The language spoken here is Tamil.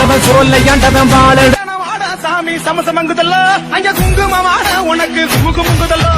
ஆண்டவன் சோல்ல ஆண்டவன் வாழ சாமி சமசமங்குதல்ல. அங்க குங்குமமான உனக்கு குமுகுமுங்குதல்ல